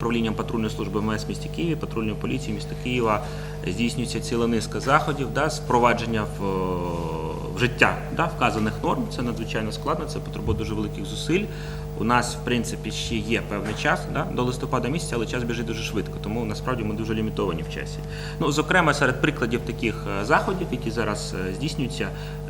Управлінням патрульної служби МС міста Києві, патрульної поліції міста Києва здійснюється ціла низка заходів да, з впровадження в, е, в життя да, вказаних норм. Це надзвичайно складно, це потребує дуже великих зусиль. У нас, в принципі, ще є певний час да, до листопада місяця, але час біжить дуже швидко, тому насправді ми дуже лімітовані в часі. Ну, зокрема, серед прикладів таких е, заходів, які зараз е, здійснюються,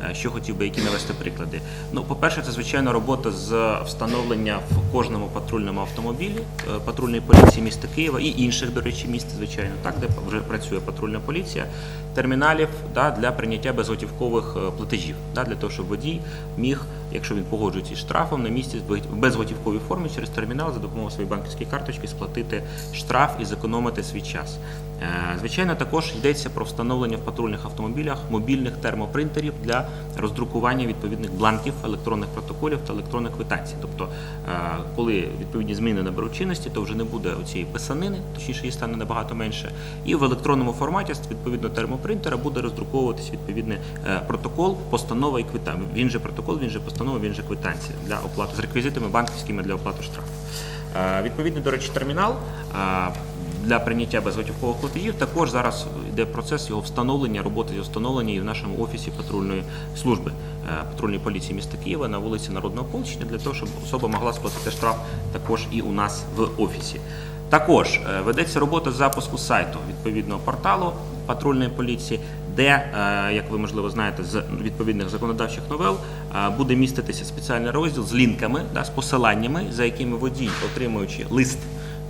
е, що хотів би які навести приклади. Ну, по-перше, це звичайно робота з встановлення в кожному патрульному автомобілі патрульної поліції міста Києва і інших, до речі, міст, звичайно, так, де вже працює патрульна поліція, терміналів да, для прийняття безготівкових е, платежів, да, для того, щоб водій міг, якщо він погоджується із штрафом, на місці в безготівковій формі через термінал за допомогою своєї банківської карточки сплатити штраф і зекономити свій час. Е, Звичайно, також йдеться про встановлення в патрульних автомобілях мобільних термопринтерів для роздрукування відповідних бланків електронних протоколів та електронних квитанцій. Тобто, е, коли відповідні зміни наберуть чинності, то вже не буде цієї писанини, точніше її стане набагато менше. І в електронному форматі відповідно термопринтера буде роздруковуватись відповідний е, протокол, постанова і квитанція. Він же протокол, він же постанова, він же квитанція для оплати з реквізитами банківськими для оплати штрафу. Е, Відповідний, до речі, термінал е, для прийняття безготівкових платежів також зараз йде процес його встановлення, роботи його встановлення і в нашому офісі патрульної служби е, патрульної поліції міста Києва на вулиці Народного Ополчення для того, щоб особа могла сплатити штраф також і у нас в офісі. Також ведеться робота з запуску сайту відповідного порталу патрульної поліції, де, е, як ви можливо знаєте, з відповідних законодавчих новел е, буде міститися спеціальний розділ з лінками, да, з посиланнями, за якими водій, отримуючи лист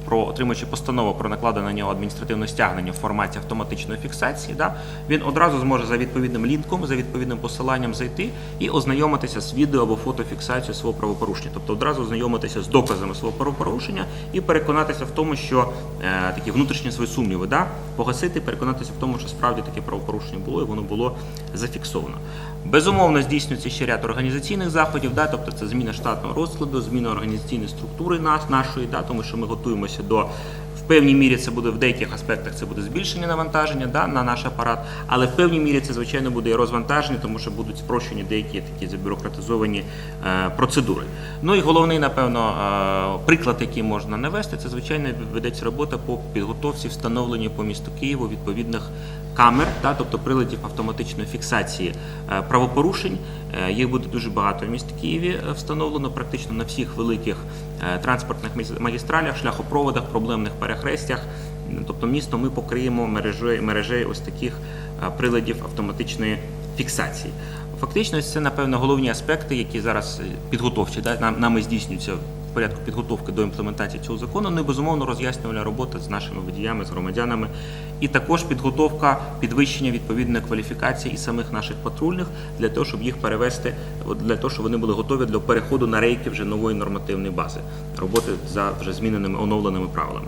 про отримуючи постанову про накладення на нього адміністративне стягнення в форматі автоматичної фіксації, да, він одразу зможе за відповідним лінком, за відповідним посиланням зайти і ознайомитися з відео або фотофіксацією свого правопорушення, тобто одразу ознайомитися з доказами свого правопорушення і переконатися в тому, що е, такі внутрішні свої сумніви, да, погасити, переконатися в тому, що справді таке правопорушення було і воно було зафіксовано. Безумовно, здійснюється ще ряд організаційних заходів, да, тобто це зміна штатного розкладу, зміна організаційної структури нас, нашої, да, тому що ми готуємося до в певній мірі це буде в деяких аспектах це буде збільшення навантаження да, на наш апарат, але в певній мірі це звичайно буде і розвантаження, тому що будуть спрощені деякі такі забюрократизовані е, процедури. Ну і головний, напевно, е, приклад, який можна навести, це звичайно ведеться робота по підготовці встановленню по місту Києву відповідних камер, да, тобто приладів автоматичної фіксації е, правопорушень. Е, Їх буде дуже багато в місті Києві е, встановлено практично на всіх великих транспортних магістралях, шляхопроводах, проблемних перехрестях. Тобто місто ми покриємо мережею, мережею ось таких приладів автоматичної фіксації. Фактично, це, напевно, головні аспекти, які зараз підготовчі, да, нам- нами здійснюються порядку підготовки до імплементації цього закону. Ну і безумовно роз'яснювальна робота з нашими водіями, з громадянами, і також підготовка підвищення відповідної кваліфікації і самих наших патрульних для того, щоб їх перевести, для того, щоб вони були готові для переходу на рейки вже нової нормативної бази роботи за вже зміненими оновленими правилами.